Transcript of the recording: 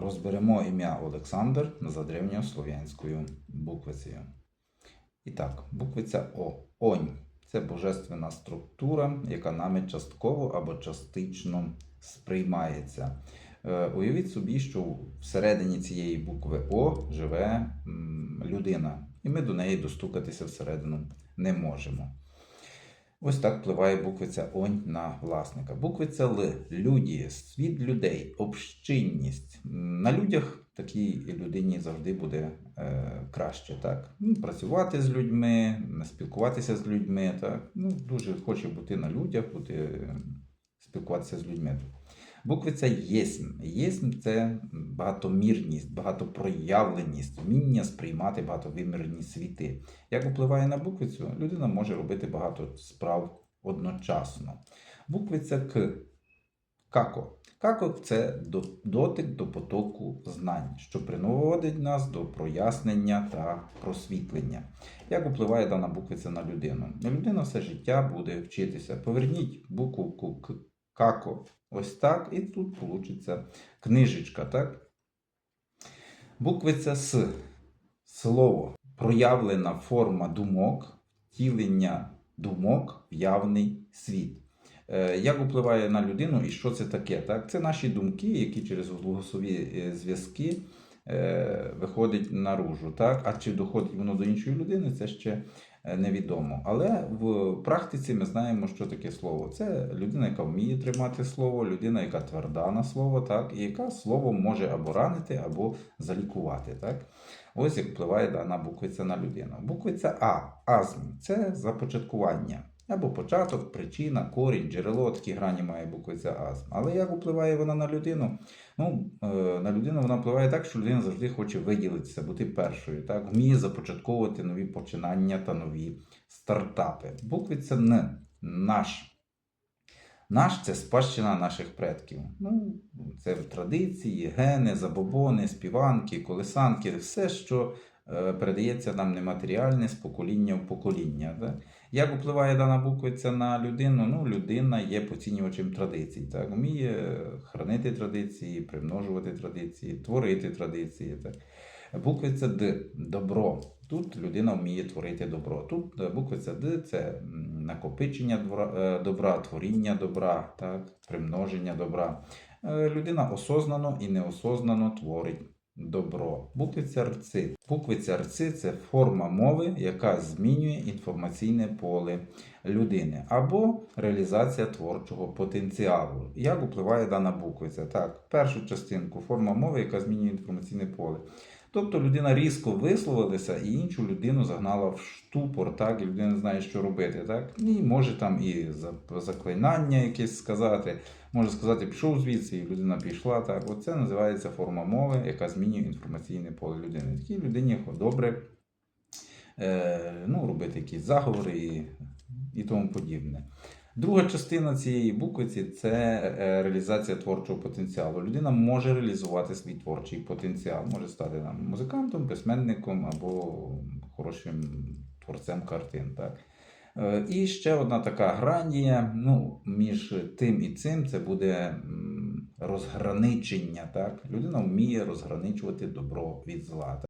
Розберемо ім'я Олександр за древньослов'янською буквицею. І так, буквиця О. Онь. Це божественна структура, яка нами частково або частично сприймається. Е, Уявіть собі, що всередині цієї букви О живе людина, і ми до неї достукатися всередину не можемо. Ось так впливає буквиця Онь на власника. Буквиця Л люди, світ людей, общинність. На людях такій людині завжди буде е, краще. Так? Ну, працювати з людьми, спілкуватися з людьми. Так? Ну, дуже хоче бути на людях, бути, спілкуватися з людьми. Буквиця єсмь. Єсмь це багатомірність, багатопроявленість, вміння сприймати багатовимірні світи. Як впливає на буквицю, людина може робити багато справ одночасно. Буквиця К. Како. Како це дотик до потоку знань, що приводить нас до прояснення та просвітлення. Як впливає дана буквиця на людину? Людина все життя буде вчитися. Поверніть букву К. Како. Ось так, і тут вийде книжечка, так? Буквиця С. Слово. Проявлена форма думок, втілення думок в явний світ. Е, Як впливає на людину і що це таке? Так? Це наші думки, які через голосові е, зв'язки е, виходять наружу. Так? А чи доходить воно до іншої людини, це ще невідомо. Але в практиці ми знаємо, що таке слово. Це людина, яка вміє тримати слово, людина, яка тверда на слово, так? і яка слово може або ранити, або залікувати. Так? Ось як впливає дана буквиця на людину. Буквиця А, азм це започаткування. Або початок, причина, корінь, джерело, такі грані має буквиця азм. Але як впливає вона на людину? Ну, е, на людину вона впливає так, що людина завжди хоче виділитися, бути першою, так? вміє започатковувати нові починання та нові стартапи. Буквиця Н наш. Наш це спадщина наших предків. Ну, це традиції, гени, забобони, співанки, колесанки, все, що передається нам нематеріальне з покоління в покоління. Так? Як впливає дана буквиця на людину? Ну, людина є поцінювачем традицій. Так? Вміє хранити традиції, примножувати традиції, творити традиції. Так? Буквиця Д добро. Тут людина вміє творити добро. Тут е, буквиця Д це накопичення е, добра, творіння добра, так? примноження добра. Е, Людина осознано і неосознано творить добро. Буквиця РЦ. Буквиця РЦ це форма мови, яка змінює інформаційне поле людини або реалізація творчого потенціалу. Як впливає дана буквиця? Так, першу частинку форма мови, яка змінює інформаційне поле. Тобто людина різко висловилася і іншу людину загнала в штупор, так, і людина не знає, що робити. Так? І може там і за- заклинання якесь сказати, може сказати, пішов звідси, і людина пішла. Так. Оце називається форма мови, яка змінює інформаційне поле людини. Такій людині добре е, ну, робити якісь заговори і, і тому подібне. Друга частина цієї буквиці це е, реалізація творчого потенціалу. Людина може реалізувати свій творчий потенціал, може стати там, музикантом, письменником або хорошим творцем картин. Так? Е, І ще одна така гранія ну, між тим і цим це буде розграничення. Так? Людина вміє розграничувати добро від зла.